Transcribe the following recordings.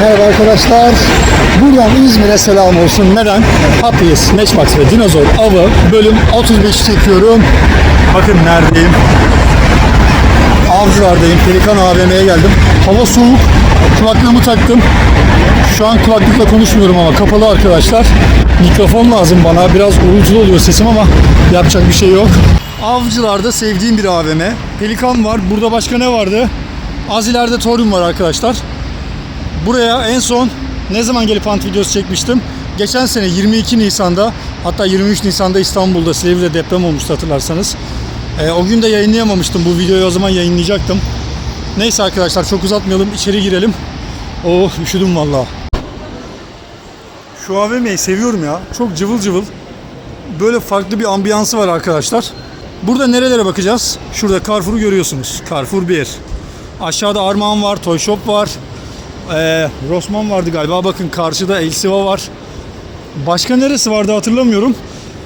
Merhaba arkadaşlar. Buradan İzmir'e selam olsun. Neden? Hapis, Matchbox ve Dinozor Avı bölüm 35 çekiyorum. Bakın neredeyim. Avcılardayım. Pelikan AVM'ye geldim. Hava soğuk. Kulaklığımı taktım. Şu an kulaklıkla konuşmuyorum ama kapalı arkadaşlar. Mikrofon lazım bana. Biraz uğultulu oluyor sesim ama yapacak bir şey yok. Avcılarda sevdiğim bir AVM. Pelikan var. Burada başka ne vardı? Az ileride Torium var arkadaşlar. Buraya en son ne zaman gelip ant videosu çekmiştim? Geçen sene 22 Nisan'da hatta 23 Nisan'da İstanbul'da Silivri'de deprem olmuştu hatırlarsanız. Ee, o gün de yayınlayamamıştım. Bu videoyu o zaman yayınlayacaktım. Neyse arkadaşlar çok uzatmayalım. içeri girelim. Oh üşüdüm valla. Şu AVM'yi seviyorum ya. Çok cıvıl cıvıl. Böyle farklı bir ambiyansı var arkadaşlar. Burada nerelere bakacağız? Şurada Carrefour'u görüyorsunuz. Carrefour 1. Aşağıda Armağan var, Toy Shop var. Ee, Rossmann vardı galiba. Bakın karşıda Elsiva var. Başka neresi vardı hatırlamıyorum.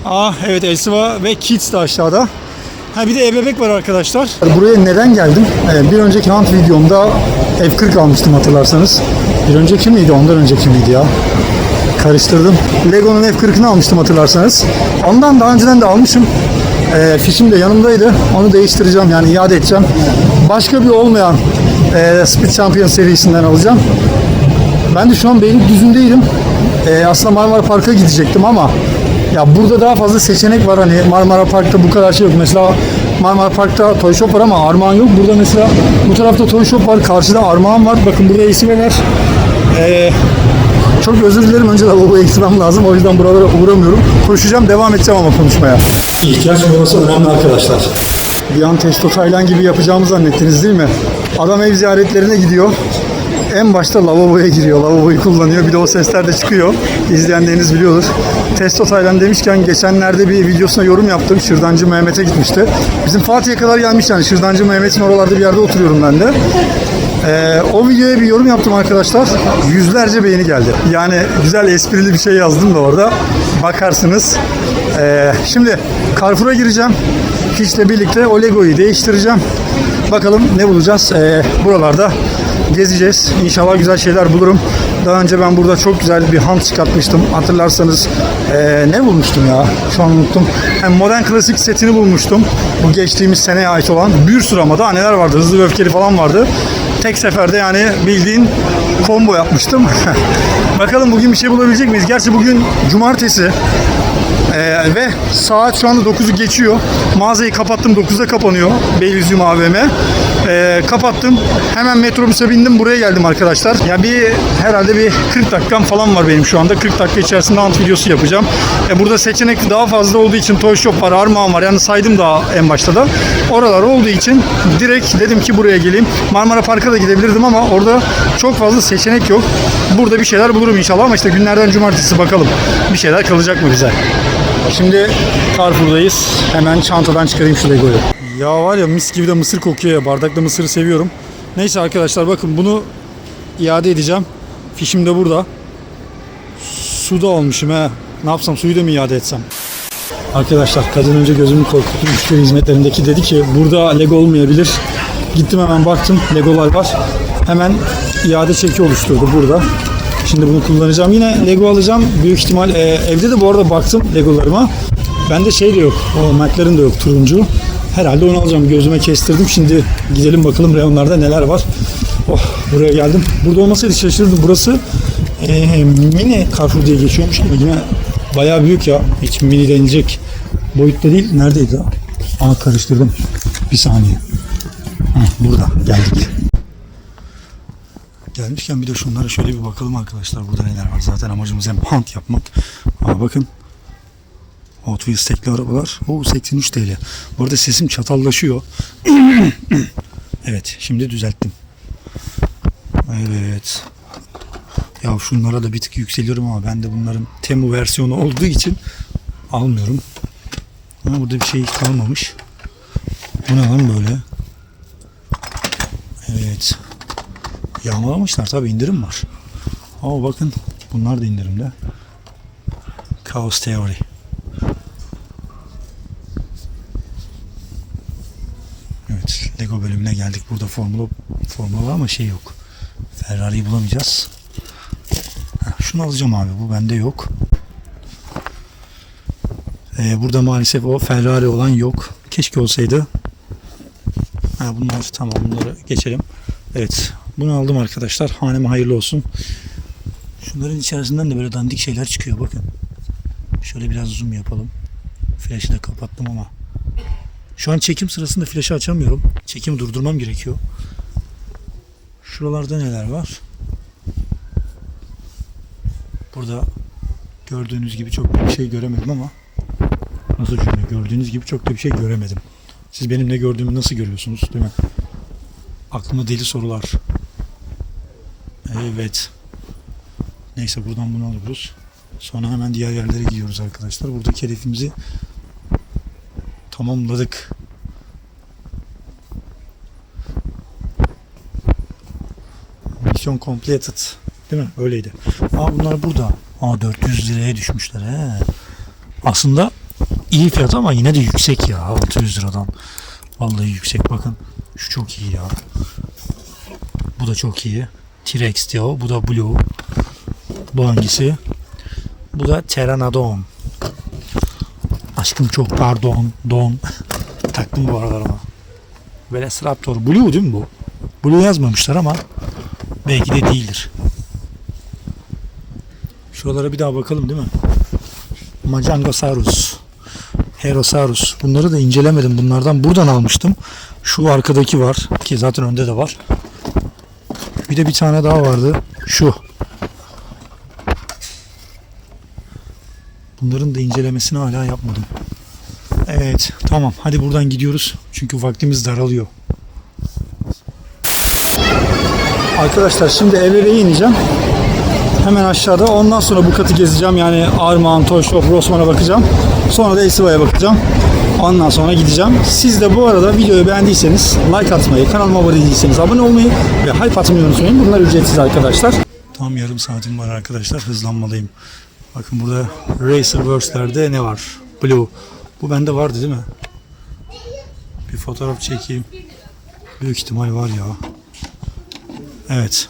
Ah evet Elsiva ve Kids de aşağıda. Ha bir de ebebek var arkadaşlar. Buraya neden geldim? Ee, bir önceki hunt videomda F40 almıştım hatırlarsanız. Bir önceki miydi? Ondan önceki miydi ya? Karıştırdım. Lego'nun F40'ını almıştım hatırlarsanız. Ondan daha önceden de almışım. Ee, fişim de yanımdaydı. Onu değiştireceğim yani iade edeceğim. Başka bir olmayan e, Speed Champion serisinden alacağım. Ben de şu an Beylikdüzü'ndeydim. Ee, aslında Marmara Park'a gidecektim ama ya burada daha fazla seçenek var hani Marmara Park'ta bu kadar şey yok. Mesela Marmara Park'ta Toy Shop var ama Armağan yok. Burada mesela bu tarafta Toy Shop var, karşıda Armağan var. Bakın burada Esime var. Ee, çok özür dilerim. Önce lavaboya gitmem lazım. O yüzden buralara uğramıyorum. Koşacağım, devam edeceğim ama konuşmaya. İhtiyaç molası önemli arkadaşlar. Bir an Testo Taylan gibi yapacağımı zannettiniz değil mi? Adam ev ziyaretlerine gidiyor. En başta lavaboya giriyor, lavaboyu kullanıyor. Bir de o sesler de çıkıyor. İzleyenleriniz biliyordur. Testo Taylan demişken geçenlerde bir videosuna yorum yaptım. Şırdancı Mehmet'e gitmişti. Bizim Fatih'e kadar gelmiş yani. Şırdancı Mehmet'in oralarda bir yerde oturuyorum ben de. Ee, o videoya bir yorum yaptım arkadaşlar. Yüzlerce beğeni geldi. Yani güzel esprili bir şey yazdım da orada. Bakarsınız. Ee, şimdi Carrefour'a gireceğim. Fişle birlikte o Lego'yu değiştireceğim. Bakalım ne bulacağız. Ee, buralarda gezeceğiz. İnşallah güzel şeyler bulurum. Daha önce ben burada çok güzel bir hunt çıkartmıştım. Hatırlarsanız ee, ne bulmuştum ya? Şu an unuttum. Hem modern klasik setini bulmuştum. Bu geçtiğimiz seneye ait olan. Bir sürü ama daha neler vardı. Hızlı ve öfkeli falan vardı. Tek seferde yani bildiğin combo yapmıştım. Bakalım bugün bir şey bulabilecek miyiz? Gerçi bugün cumartesi. Ee, ve saat şu anda 9'u geçiyor. Mağazayı kapattım. 9'da kapanıyor. Beylikdüzü AVM. Ee, kapattım. Hemen metrobüse bindim. Buraya geldim arkadaşlar. Ya bir herhalde bir 40 dakikam falan var benim şu anda. 40 dakika içerisinde ant videosu yapacağım. Ee, burada seçenek daha fazla olduğu için Toy Shop var, Armağan var. Yani saydım daha en başta da. Oralar olduğu için direkt dedim ki buraya geleyim. Marmara Park'a da gidebilirdim ama orada çok fazla seçenek yok. Burada bir şeyler bulurum inşallah ama işte günlerden cumartesi bakalım. Bir şeyler kalacak mı bize? Şimdi Carrefour'dayız. Hemen çantadan çıkarayım şu Lego'yu. Ya var ya mis gibi de mısır kokuyor ya. Bardakta mısırı seviyorum. Neyse arkadaşlar bakın bunu iade edeceğim. Fişim de burada. Suda olmuşum he. Ne yapsam suyu da mı iade etsem? Arkadaşlar kadın önce gözümü korkuttu. Müşteri hizmetlerindeki dedi ki burada Lego olmayabilir. Gittim hemen baktım Legolar var. Hemen iade çeki oluşturdu burada. Şimdi bunu kullanacağım. Yine Lego alacağım. Büyük ihtimal e, evde de bu arada baktım Legolarıma. Bende şey de yok. O McLaren de yok turuncu. Herhalde onu alacağım. Gözüme kestirdim. Şimdi gidelim bakalım reyonlarda neler var. Oh buraya geldim. Burada olmasaydı şaşırdım. Burası e, mini Carrefour diye geçiyormuş ama yine bayağı büyük ya. Hiç mini denilecek boyutta değil. Neredeydi? Aa karıştırdım. Bir saniye. Heh, burada geldik. Gelmişken bir de şunlara şöyle bir bakalım arkadaşlar. Burada neler var. Zaten amacımız hem hunt yapmak. Ama bakın. Hot Wheels tekli arabalar. O 83 TL. Bu arada sesim çatallaşıyor. evet. Şimdi düzelttim. Evet. Ya şunlara da bir tık yükseliyorum ama ben de bunların Temu versiyonu olduğu için almıyorum. Ama burada bir şey kalmamış. Bu ne lan böyle? Evet. Yağmalamışlar tabi indirim var. Ama bakın bunlar da indirimde. Chaos Theory. Evet Lego bölümüne geldik. Burada formula formula var ama şey yok. Ferrari'yi bulamayacağız. Şunu alacağım abi. Bu bende yok. Ee, burada maalesef o Ferrari olan yok. Keşke olsaydı. Ha, bunlar tamam bunları geçelim. Evet. Bunu aldım arkadaşlar. Haneme hayırlı olsun. Şunların içerisinden de böyle dandik şeyler çıkıyor bakın. Şöyle biraz zoom yapalım. Flash'ı da kapattım ama. Şu an çekim sırasında flash'ı açamıyorum. Çekimi durdurmam gerekiyor. Şuralarda neler var? Burada gördüğünüz gibi çok bir şey göremedim ama nasıl cümle? Gördüğünüz gibi çok da bir şey göremedim. Siz benim ne gördüğümü nasıl görüyorsunuz değil mi? Aklıma deli sorular. Evet. Neyse buradan bunu alıyoruz. Sonra hemen diğer yerlere gidiyoruz arkadaşlar. Buradaki hedefimizi tamamladık. Mission completed. Değil mi? Öyleydi. Aa bunlar burada. Aa 400 liraya düşmüşler he. Aslında iyi fiyat ama yine de yüksek ya 600 liradan. Vallahi yüksek bakın. Şu çok iyi ya. Bu da çok iyi. T-Rex diyor. Bu da Blue. Bu hangisi? Bu da Pteranodon. Aşkım çok pardon. Don. Taktım bu aralar ama. Velociraptor. Blue değil mi bu? Blue yazmamışlar ama belki de değildir. Şuralara bir daha bakalım değil mi? Majangosaurus. Herosaurus. Bunları da incelemedim. Bunlardan buradan almıştım. Şu arkadaki var. Ki zaten önde de var. Bir de bir tane daha vardı. Şu. Bunların da incelemesini hala yapmadım. Evet tamam hadi buradan gidiyoruz. Çünkü vaktimiz daralıyor. Arkadaşlar şimdi eve ineceğim. Hemen aşağıda. Ondan sonra bu katı gezeceğim. Yani Armağan, Toy Shop, Rossmann'a bakacağım. Sonra da Esiva'ya bakacağım. Ondan sonra gideceğim. Siz de bu arada videoyu beğendiyseniz like atmayı, kanalıma abone değilseniz abone olmayı ve hype atmayı unutmayın. Bunlar ücretsiz arkadaşlar. Tam yarım saatim var arkadaşlar. Hızlanmalıyım. Bakın burada Racerverse'lerde ne var? Blue. Bu bende vardı değil mi? Bir fotoğraf çekeyim. Büyük ihtimal var ya. Evet.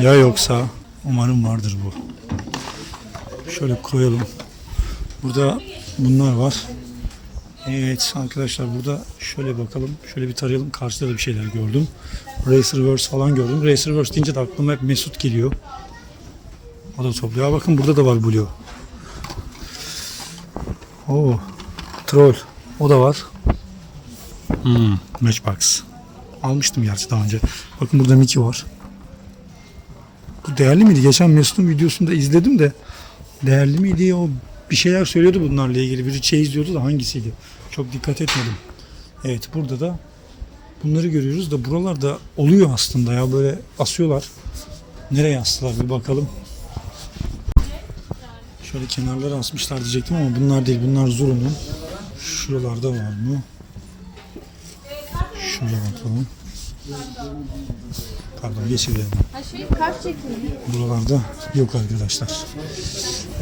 Ya yoksa umarım vardır bu. Şöyle koyalım. Burada bunlar var. Evet arkadaşlar burada şöyle bakalım. Şöyle bir tarayalım. Karşıda da bir şeyler gördüm. Racerverse falan gördüm. Racerverse deyince de aklıma hep Mesut geliyor. O da topluyor. Bakın burada da var Blue. Oo. Troll. O da var. Hmm, Matchbox. Almıştım gerçi daha önce. Bakın burada Mickey var. Bu değerli miydi? Geçen Mesut'un videosunda izledim de değerli miydi? O bir şeyler söylüyordu bunlarla ilgili. Biri şey diyordu da hangisiydi? Çok dikkat etmedim. Evet burada da bunları görüyoruz da buralarda oluyor aslında ya böyle asıyorlar. Nereye astılar bir bakalım. Şöyle kenarlara asmışlar diyecektim ama bunlar değil. Bunlar Zulu'nun. Şuralarda var mı? Şuraya bakalım. Pardon geçelim. Ha şey. Buralarda yok arkadaşlar.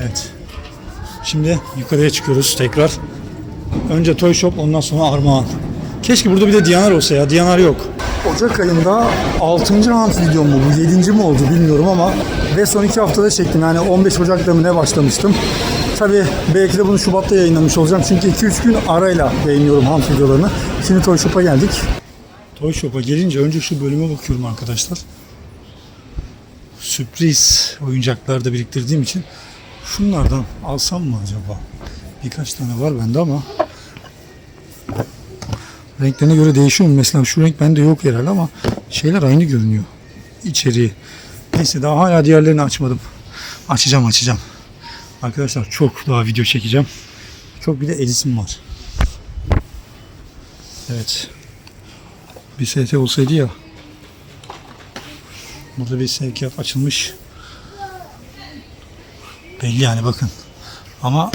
Evet. Şimdi yukarıya çıkıyoruz tekrar. Önce Toy Shop ondan sonra Armağan. Keşke burada bir de Diyanar olsa ya. Diyanar yok. Ocak ayında 6. round videom mu bu 7. mi oldu bilmiyorum ama ve son 2 haftada çektim. Yani 15 Ocak'ta mı ne başlamıştım. Tabii belki de bunu Şubat'ta yayınlamış olacağım. Çünkü 2-3 gün arayla yayınlıyorum hunt videolarını. Şimdi Toy Shop'a geldik. Toy Shop'a gelince önce şu bölüme bakıyorum arkadaşlar sürpriz oyuncaklarda biriktirdiğim için şunlardan alsam mı acaba? Birkaç tane var bende ama renklerine göre değişiyor mu? Mesela şu renk bende yok herhalde ama şeyler aynı görünüyor. İçeriği. Neyse daha hala diğerlerini açmadım. Açacağım açacağım. Arkadaşlar çok daha video çekeceğim. Çok bir de Elis'im var. Evet. Bir ST olsaydı ya. Burada bir sevkiyat açılmış. Belli yani bakın. Ama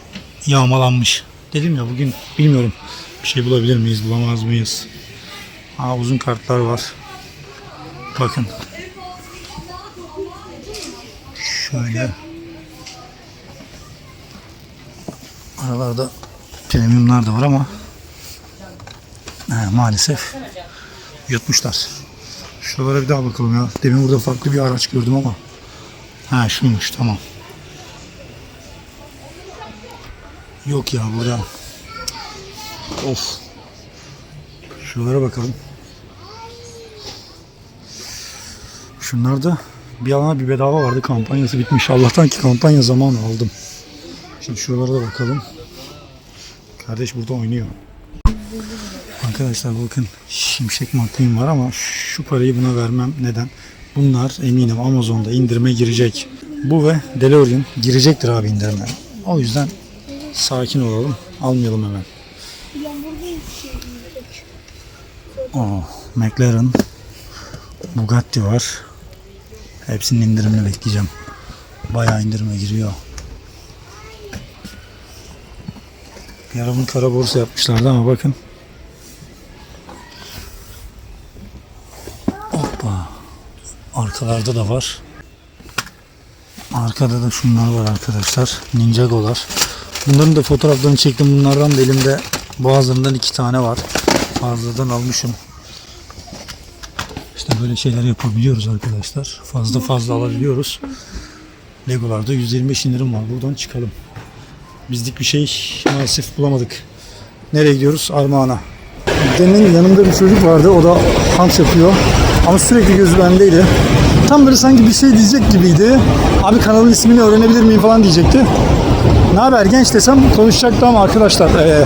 yağmalanmış. Dedim ya bugün bilmiyorum bir şey bulabilir miyiz bulamaz mıyız? Aa, uzun kartlar var. Bakın. Şöyle. Aralarda premiumlar da var ama he, maalesef yutmuşlar. Şuralara bir daha bakalım ya. Demin burada farklı bir araç gördüm ama. Ha şuymuş tamam. Yok ya burada. Of. Şuralara bakalım. Şunlar da bir alana bir bedava vardı. Kampanyası bitmiş. Allah'tan ki kampanya zamanı aldım. Şimdi şuralara da bakalım. Kardeş burada oynuyor. Arkadaşlar bakın Şimşek McQueen var ama şu parayı buna vermem. Neden? Bunlar eminim Amazon'da indirime girecek. Bu ve DeLorean girecektir abi indirime. O yüzden sakin olalım. Almayalım hemen. Oh, McLaren, Bugatti var. Hepsinin indirimini bekleyeceğim. Bayağı indirime giriyor. Bir ara kara borsa yapmışlardı ama bakın. Hoppa. Arkalarda da var. Arkada da şunlar var arkadaşlar. Ninjago'lar. Bunların da fotoğraflarını çektim. Bunlardan da elimde boğazlarından iki tane var. Fazladan almışım. İşte böyle şeyler yapabiliyoruz arkadaşlar. Fazla fazla alabiliyoruz. Legolarda 125 indirim var. Buradan çıkalım. Bizlik bir şey maalesef bulamadık. Nereye gidiyoruz? Armağan'a. Demin yanımda bir çocuk vardı. O da dans yapıyor. Ama sürekli gözü bendeydi. Tam böyle sanki bir şey diyecek gibiydi. Abi kanalın ismini öğrenebilir miyim falan diyecekti. Ne haber genç desem konuşacaktı ama arkadaşlar. eee,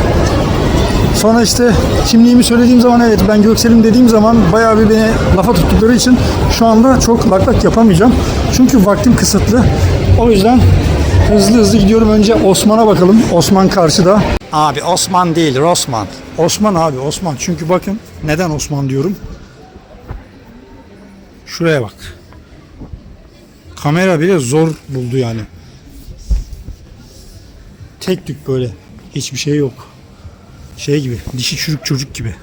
sonra işte kimliğimi söylediğim zaman evet ben Göksel'im dediğim zaman bayağı bir beni lafa tuttukları için şu anda çok lak lak yapamayacağım. Çünkü vaktim kısıtlı. O yüzden hızlı hızlı gidiyorum. Önce Osman'a bakalım. Osman karşıda. Abi Osman değil Osman. Osman abi Osman. Çünkü bakın neden Osman diyorum. Şuraya bak. Kamera bile zor buldu yani. Tek tük böyle. Hiçbir şey yok. Şey gibi. Dişi çürük çocuk gibi.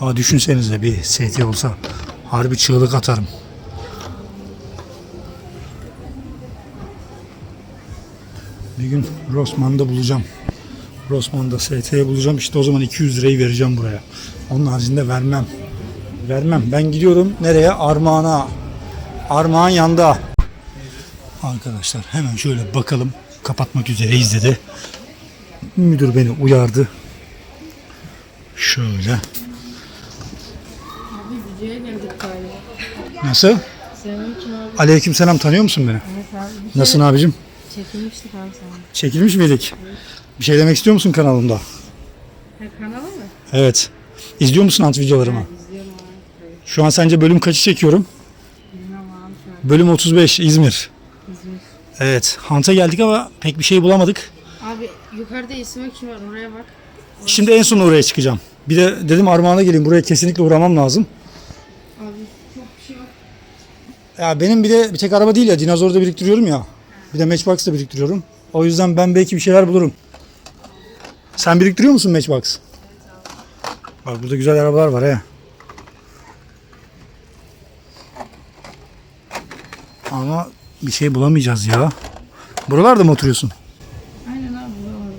Aa düşünsenize bir ST olsa. Harbi çığlık atarım. Bir gün Rossmann'da bulacağım. Rossmann'da ST'ye bulacağım. İşte o zaman 200 lirayı vereceğim buraya. Onun haricinde vermem. Vermem. Ben gidiyorum nereye? Armağan'a. Armağan yanda. Arkadaşlar hemen şöyle bakalım. Kapatmak üzereyiz dedi. Müdür beni uyardı. Şöyle. Nasıl? Abi? Aleykümselam tanıyor musun beni? Evet abi. Bir Nasılsın abicim? kere Çekilmiştik abi sana. Çekilmiş miydik? Bir şey demek istiyor musun kanalımda? Ha kanalı mı? Evet. İzliyor musun ant videolarımı? İzliyorum abi. Evet, Şu an sence bölüm kaçı çekiyorum? Bilmem abi. Bölüm 35 İzmir. İzmir. Evet. Hant'a geldik ama pek bir şey bulamadık. Abi yukarıda isim kim var oraya bak. Şimdi en son oraya çıkacağım. Bir de dedim Armağan'a geleyim. Buraya kesinlikle uğramam lazım. Abi çok bir şey yok. Ya benim bir de bir tek araba değil ya. Dinozor'da biriktiriyorum ya. Bir de Matchbox'da biriktiriyorum. O yüzden ben belki bir şeyler bulurum. Sen biriktiriyor musun Matchbox? Bak burada güzel arabalar var he. Ama bir şey bulamayacağız ya. Buralarda mı oturuyorsun? Aynen abi buralarda.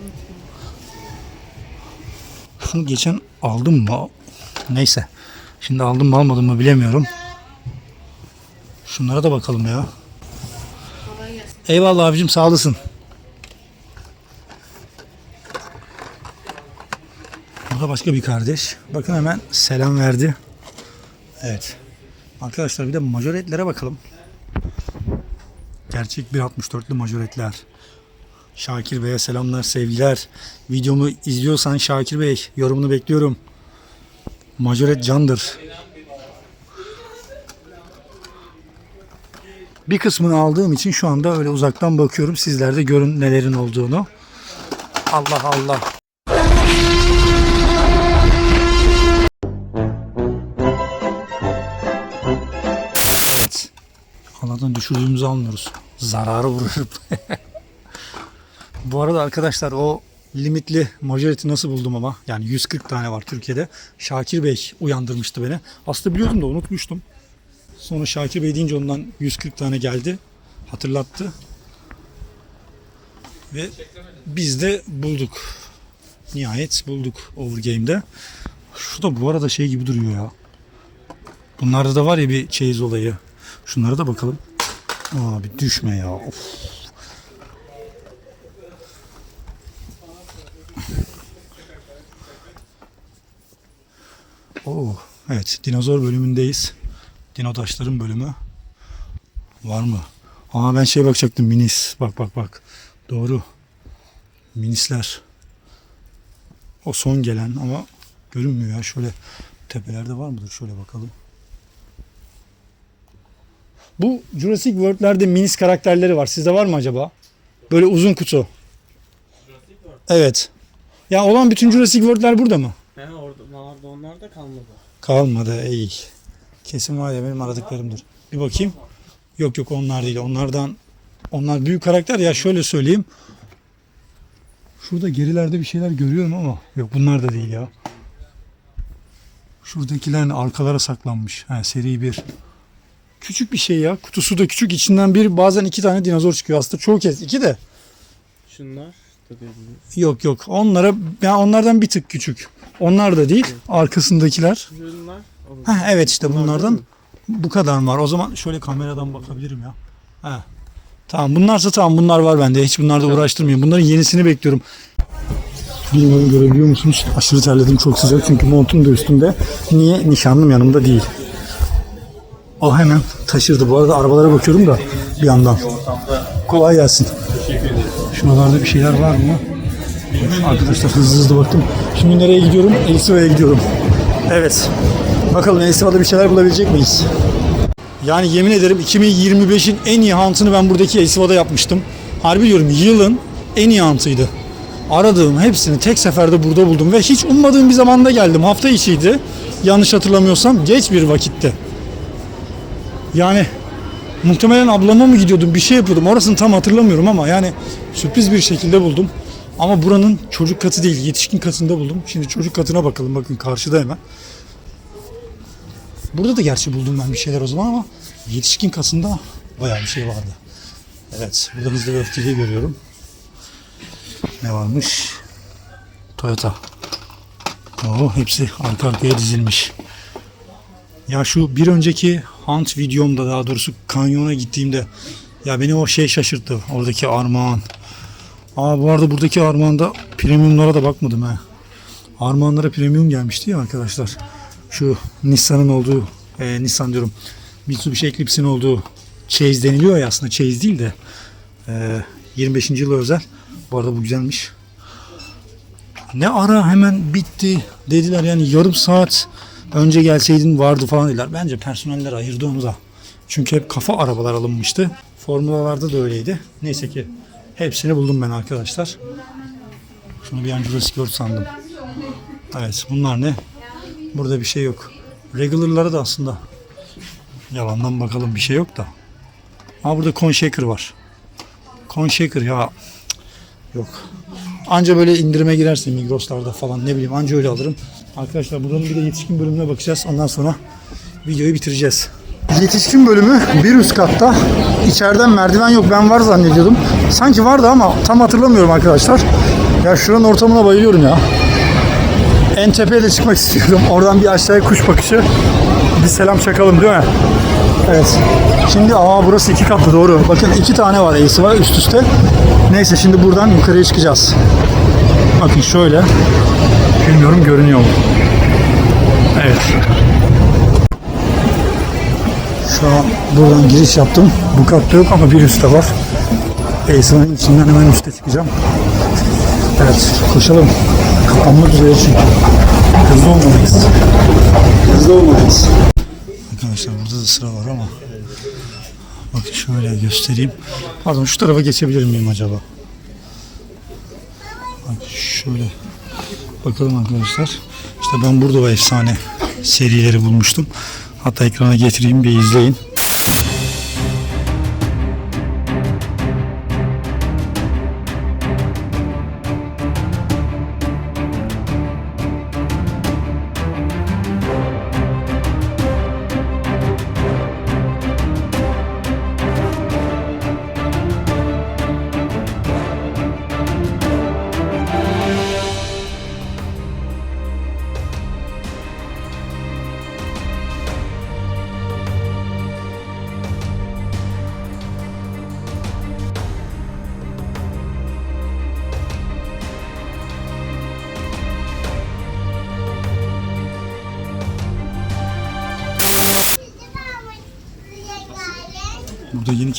Şunu geçen aldım mı? Neyse. Şimdi aldım mı almadım mı bilemiyorum. Şunlara da bakalım ya. Eyvallah abicim sağ olasın. Burada başka bir kardeş. Bakın hemen selam verdi. Evet. Arkadaşlar bir de majoretlere bakalım. Gerçek 1.64'lü majoretler. Şakir Bey'e selamlar, sevgiler. Videomu izliyorsan Şakir Bey yorumunu bekliyorum. Majoret candır. Bir kısmını aldığım için şu anda öyle uzaktan bakıyorum. Sizler de görün nelerin olduğunu. Allah Allah. Allah'tan düşürdüğümüzü almıyoruz. Zararı vurur. Bu arada arkadaşlar o limitli majority nasıl buldum ama yani 140 tane var Türkiye'de. Şakir Bey uyandırmıştı beni. Aslında biliyordum da unutmuştum. Sonra Şakir Bey deyince ondan 140 tane geldi. Hatırlattı. Ve biz de bulduk. Nihayet bulduk Overgame'de. Şu da bu arada şey gibi duruyor ya. Bunlarda da var ya bir çeyiz olayı. Şunlara da bakalım. Abi düşme ya. Of. Oo, evet dinozor bölümündeyiz. Dino taşların bölümü. Var mı? Aa ben şeye bakacaktım minis. Bak bak bak. Doğru. Minisler. O son gelen ama görünmüyor ya. Şöyle tepelerde var mıdır? Şöyle bakalım. Bu Jurassic World'lerde minis karakterleri var. Sizde var mı acaba? Böyle uzun kutu. Evet. Ya olan bütün Jurassic World'ler burada mı? He orada vardı onlar da kalmadı. Kalmadı. Ey. Kesin var ya benim aradıklarımdır. Bir bakayım. Yok yok onlar değil. Onlardan onlar büyük karakter ya şöyle söyleyeyim. Şurada gerilerde bir şeyler görüyorum ama yok bunlar da değil ya. Şuradakilerin arkalara saklanmış. Ha, seri bir. Küçük bir şey ya. Kutusu da küçük. içinden bir bazen iki tane dinozor çıkıyor. Aslında çoğu kez iki de. Şunlar belli. Yok yok. Onlara yani onlardan bir tık küçük. Onlar da değil. Arkasındakiler. Şunlar. olur. Ha evet işte Bunlar bunlardan bu kadar var. O zaman şöyle kameradan bakabilirim ya. Ha. Tamam bunlarsa tamam bunlar var bende. Hiç bunlarla uğraştırmayayım. Bunların yenisini bekliyorum. Bilmiyorum görebiliyor musunuz? Aşırı terledim çok sıcak çünkü montum da üstümde. Niye? Nişanlım yanımda değil. O hemen taşırdı. Bu arada arabalara bakıyorum da bir yandan. Kolay gelsin. Şuralarda bir şeyler var mı? Arkadaşlar hızlı hızlı baktım. Şimdi nereye gidiyorum? Elsiva'ya gidiyorum. Evet. Bakalım Elsiva'da bir şeyler bulabilecek miyiz? Yani yemin ederim 2025'in en iyi hantını ben buradaki Elsiva'da yapmıştım. Harbi diyorum yılın en iyi hantıydı. Aradığım hepsini tek seferde burada buldum ve hiç ummadığım bir zamanda geldim. Hafta içiydi. Yanlış hatırlamıyorsam geç bir vakitte. Yani muhtemelen ablama mı gidiyordum bir şey yapıyordum. Orasını tam hatırlamıyorum ama yani sürpriz bir şekilde buldum. Ama buranın çocuk katı değil yetişkin katında buldum. Şimdi çocuk katına bakalım bakın karşıda hemen. Burada da gerçi buldum ben bir şeyler o zaman ama yetişkin kasında bayağı bir şey vardı. Evet burada hızlı ve öfkeli görüyorum. Ne varmış? Toyota. Oo, hepsi arka arkaya dizilmiş. Ya şu bir önceki hunt videomda daha doğrusu kanyona gittiğimde ya beni o şey şaşırttı. Oradaki armağan. Aa bu arada buradaki armağanda premiumlara da bakmadım ha. Armağanlara premium gelmişti ya arkadaşlar. Şu Nissan'ın olduğu, e, Nissan diyorum. Mitsubishi Eclipse'in olduğu Chase deniliyor ya aslında Chase değil de e, 25. yılı özel. Bu arada bu güzelmiş. Ne ara hemen bitti dediler yani yarım saat önce gelseydin vardı falan dediler. Bence personeller ayırdı onu da. Çünkü hep kafa arabalar alınmıştı. Formulalarda da öyleydi. Neyse ki hepsini buldum ben arkadaşlar. Şunu bir an Jurassic World sandım. Evet bunlar ne? Burada bir şey yok. Regular'lara da aslında yalandan bakalım bir şey yok da. Ama burada Con Shaker var. Con Shaker ya yok. Anca böyle indirime girersin Migros'larda falan ne bileyim anca öyle alırım. Arkadaşlar buranın bir de yetişkin bölümüne bakacağız. Ondan sonra videoyu bitireceğiz. Yetişkin bölümü bir üst katta. İçeriden merdiven yok. Ben var zannediyordum. Sanki vardı ama tam hatırlamıyorum arkadaşlar. Ya şuranın ortamına bayılıyorum ya. En tepeye de çıkmak istiyorum. Oradan bir aşağıya kuş bakışı. Bir selam çakalım değil mi? Evet. Şimdi aa burası iki katlı doğru. Bakın iki tane var E'si var üst üste. Neyse şimdi buradan yukarıya çıkacağız. Bakın şöyle. Bilmiyorum görünüyor mu? Evet. Şu an buradan giriş yaptım. Bu katta yok ama bir üstte var. E'sinin içinden hemen üste çıkacağım. Evet koşalım. Kapanmak üzere çünkü. Hızlı olmalıyız. Hızlı olmalıyız. Arkadaşlar burada da sıra var ama bakın şöyle göstereyim. Pardon şu tarafa geçebilir miyim acaba? Bak şöyle bakalım arkadaşlar. İşte ben burada o efsane serileri bulmuştum. Hatta ekrana getireyim bir izleyin.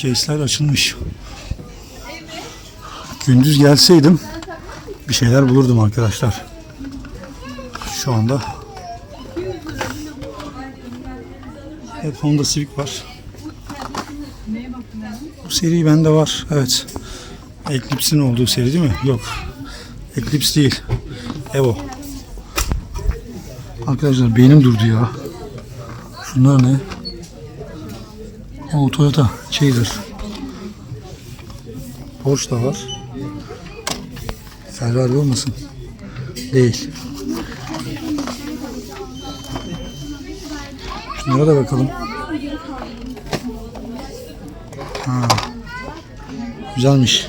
Case'ler açılmış. Gündüz gelseydim bir şeyler bulurdum arkadaşlar. Şu anda hep Honda Civic var. Bu seri bende var. Evet. Eclipse'in olduğu seri değil mi? Yok. Eclipse değil. Evo. Arkadaşlar beynim durdu ya. Şunlar ne? O Toyota Chaser. Porsche da var. Ferrari olmasın? Değil. Şunlara da bakalım. Ha. Güzelmiş.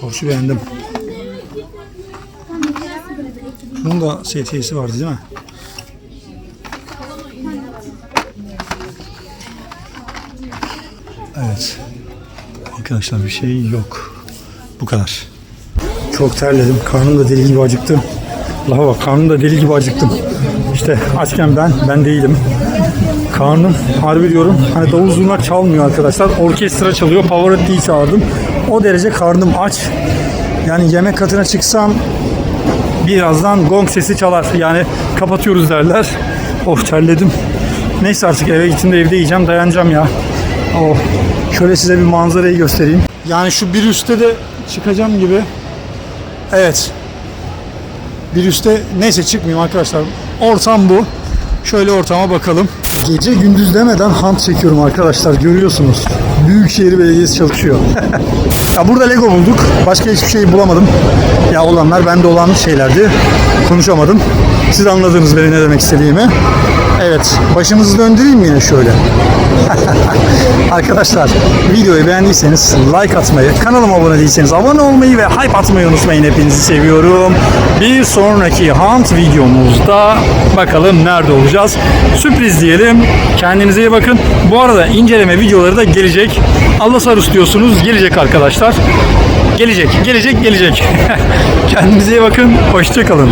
Porsche beğendim. Şunun da STS'i vardı değil mi? Evet. Arkadaşlar bir şey yok. Bu kadar. Çok terledim. Karnım da deli gibi acıktı. Laha bak karnım da deli gibi acıktım. İşte açken ben, ben değilim. Karnım harbi diyorum hani davul zurna çalmıyor arkadaşlar. Orkestra çalıyor. Pavarotti'yi çağırdım. O derece karnım aç. Yani yemek katına çıksam birazdan gong sesi çalar. Yani kapatıyoruz derler. Oh terledim. Neyse artık eve gittim de evde yiyeceğim dayanacağım ya. Oh. Şöyle size bir manzarayı göstereyim. Yani şu bir üstte de çıkacağım gibi. Evet. Bir üstte neyse çıkmayayım arkadaşlar. Ortam bu. Şöyle ortama bakalım. Gece gündüz demeden hunt çekiyorum arkadaşlar. Görüyorsunuz. Büyükşehir Belediyesi çalışıyor. ya burada Lego bulduk. Başka hiçbir şey bulamadım. Ya olanlar bende olan şeylerdi. Konuşamadım. Siz anladınız benim ne demek istediğimi. Evet. Başınızı döndüreyim yine şöyle? Arkadaşlar videoyu beğendiyseniz like atmayı, kanalıma abone değilseniz abone olmayı ve hype atmayı unutmayın. Hepinizi seviyorum. Bir sonraki hunt videomuzda bakalım nerede olacağız. Sürpriz diyelim. Kendinize iyi bakın. Bu arada inceleme videoları da gelecek. Allah sarıs diyorsunuz. Gelecek arkadaşlar. Gelecek, gelecek, gelecek. Kendinize iyi bakın. Hoşçakalın.